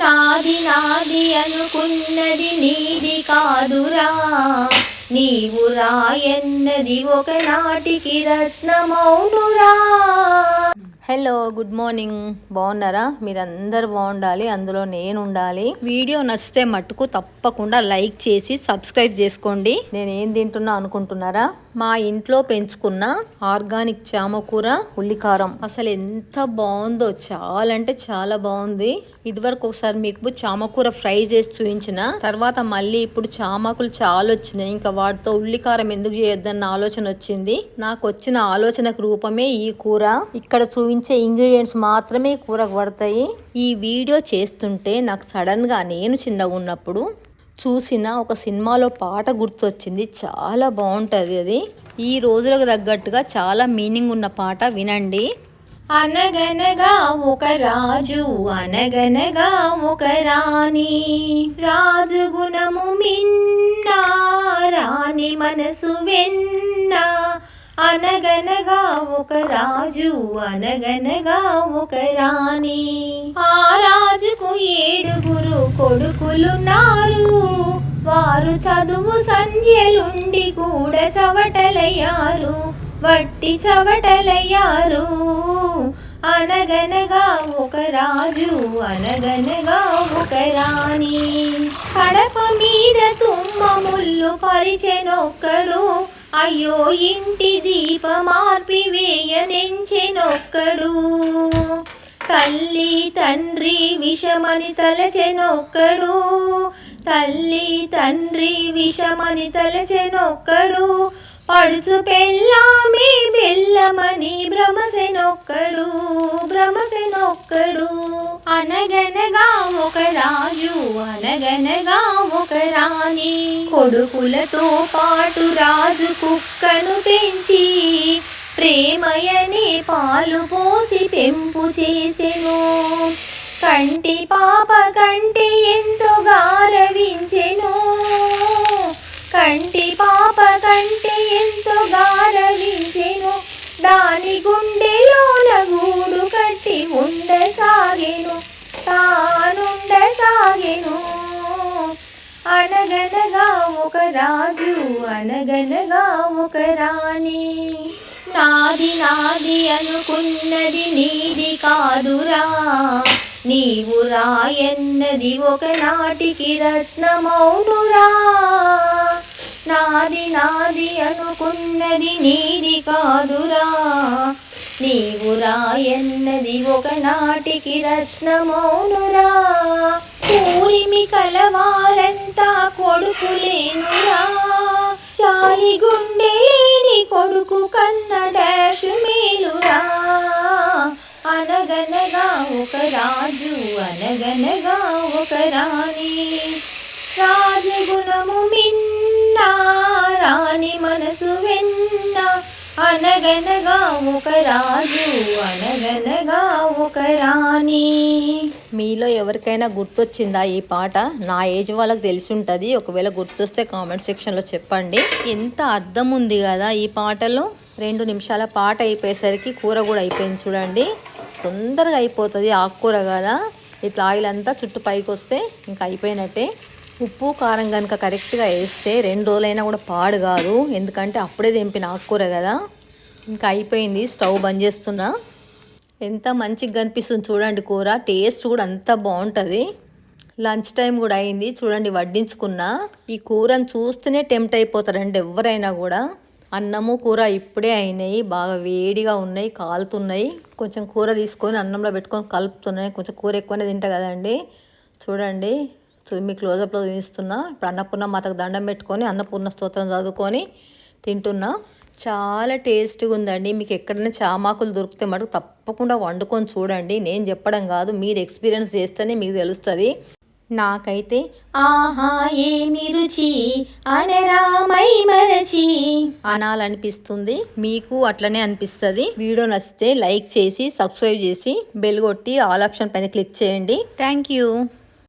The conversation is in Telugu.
నాది నాది అనుకున్నది నీది కాదురా. నీవు రాయన్నది ఒకనాటికి రత్నమౌనురా. Hello good morning. బాగున్నారా? మీరందరూ బాగుండాలి అందులో నేను ఉండాలి. వీడియో నచ్చితే మట్టుకు తప్పకుండా లైక్ చేసి సబ్స్క్రైబ్ చేసుకోండి. నేను ఏం తింటున్నా అనుకుంటున్నారా? మా ఇంట్లో పెంచుకున్న ఆర్గానిక్ చామకూర ఉల్లికారం. అసలు ఎంత బాగుందో చాలా అంటే చాలా బాగుంది. ఇదివరకు ఒకసారి మీకు చామకూర ఫ్రై చేసి చూపించిన తర్వాత మళ్ళీ ఇప్పుడు చామకులు చాలా వచ్చినాయి. ఇంకా వాటితో ఉల్లికారం ఎందుకు చేయొద్దన్న ఆలోచన వచ్చింది. నాకు వచ్చిన ఆలోచనకు రూపమే ఈ కూర. ఇక్కడ చూపించే ఇంగ్రీడియంట్స్ మాత్రమే కూరకు పడతాయి ఈ వీడియో చేస్తుంటే నాకు సడన్గా నేను చిన్నగా ఉన్నప్పుడు చూసిన ఒక సినిమాలో పాట గుర్తొచ్చింది. చాలా బాగుంటుంది అది. ఈ రోజులకు తగ్గట్టుగా చాలా మీనింగ్ ఉన్న పాట వినండి. అనగనగా ఒక రాజు అనగనగా ఒక రాణి. రాజు గుణము మిన్న రాణి మనసు వెన్న. అనగనగా ఒక రాజు అనగనగా ఒక రాణి. ఆ రాజుకు ఏడుగురు కొడుకులున్నారు. వారు చదువు సంధ్యలుండి కూడా చవటలయ్యారు వట్టి చవటలయ్యారు. అనగనగా ఒక రాజు అనగనగా ఒక రాణి. కడప మీద తుమ్మ ముళ్ళు పరిచెనొక్కడు అయ్యో ఇంటి దీప మార్పి వేయనెంచెనొక్కడు తల్లి తండ్రి విషమని తలచెనొక్కడు. తల్లి తండ్రి విషమని తలచెనొక్కడు. పడుచు పెళ్ళామి బెల్లమని భ్రమసెనొక్కడు భ్రమసెనొక్కడు. అనగనగా ఒక రాజు అనగనగా ఒక రాణి కొడుకులతో పాటు రాజు కుక్కను పెంచి ప్రేమయనే పాలు పోసి పెంపు చేసెను. కంటి పాప కంటి ఎంతో గారవించెను. కంటి పాప కంటి ఎంతో గారవించెను రాజు అనగనగా ఒక రాణి. నాది నాది అనుకున్నది నీది కాదురా. నీవు రాయన్నది ఒకనాటికి రత్నమౌనురా. నాది నాది అనుకున్నది నీది కాదురా. నీవు రాయన్నది ఒకనాటికి రత్నమౌనురా. పూరిమి కలవారంతా కొడుకులేనురా. చాలి గుండె లేని కొడుకు కన్న డాష్ మేలురా. అనగనగా ఒక రాజు అనగనగా ఒక రాణి. రాజగుణము మిన్న రాణి మనసు వెన్న అనగనగా ఒక రాజు అనగనగా ఒక రాణి మీలో ఎవరికైనా గుర్తొచ్చిందా ఈ పాట? నా ఏజ్ వాళ్ళకి తెలిసి ఉంటుంది ఒకవేళ గుర్తొస్తే కామెంట్ సెక్షన్లో చెప్పండి. ఎంత అర్థం ఉంది కదా ఈ పాటలో. రెండు నిమిషాల పాట అయిపోయేసరికి కూర కూడా అయిపోయింది చూడండి. తొందరగా అయిపోతుంది ఆకుకూర కదా. ఇట్లా ఆయిల్ అంతా చుట్టూ పైకి వస్తే ఇంకా అయిపోయినట్టే. ఉప్పు కారం కనుక కరెక్ట్గా వేస్తే రెండు రోజులైనా కూడా పాడు కాదు. ఎందుకంటే అప్పుడే తెంపిన ఆకుకూర కదా. ఇంకా అయిపోయింది. స్టవ్ బంద్ చేస్తున్నా. ఎంత మంచిగా కనిపిస్తుంది చూడండి కూర. టేస్ట్ కూడా అంత బాగుంటుంది. లంచ్ టైం కూడా అయింది. చూడండి వడ్డించుకున్నా. ఈ కూరను చూస్తేనే టెంప్ట్ అయిపోతారండి ఎవరైనా కూడా. అన్నము కూర ఇప్పుడే అయినాయి. బాగా వేడిగా ఉన్నాయి కాలుతున్నాయి. కొంచెం కూర తీసుకొని అన్నంలో పెట్టుకొని కలుపుతున్నాయి. కొంచెం కూర ఎక్కువనే తింటా కదండి. చూడండి. మీ క్లోజప్లో చూపిస్తున్నా. ఇప్పుడు అన్నపూర్ణ మాతకు దండం పెట్టుకొని అన్నపూర్ణ స్తోత్రం చదువుకొని తింటున్నా. చాలా టేస్ట్గా ఉందండి. మీకు ఎక్కడైనా చామాకులు దొరికితే మటుకు తప్పకుండా వండుకొని చూడండి. నేను చెప్పడం కాదు మీరు ఎక్స్పీరియన్స్ చేస్తేనే మీకు తెలుస్తుంది. నాకైతే ఆహా ఏమి రుచి అనరామై మరచి అనాలనిపిస్తుంది. మీకు అట్లనే అనిపిస్తుంది. వీడియో నచ్చితే లైక్ చేసి సబ్స్క్రైబ్ చేసి బెల్ కొట్టి ఆల్ ఆప్షన్ పైన క్లిక్ చేయండి. Thank you.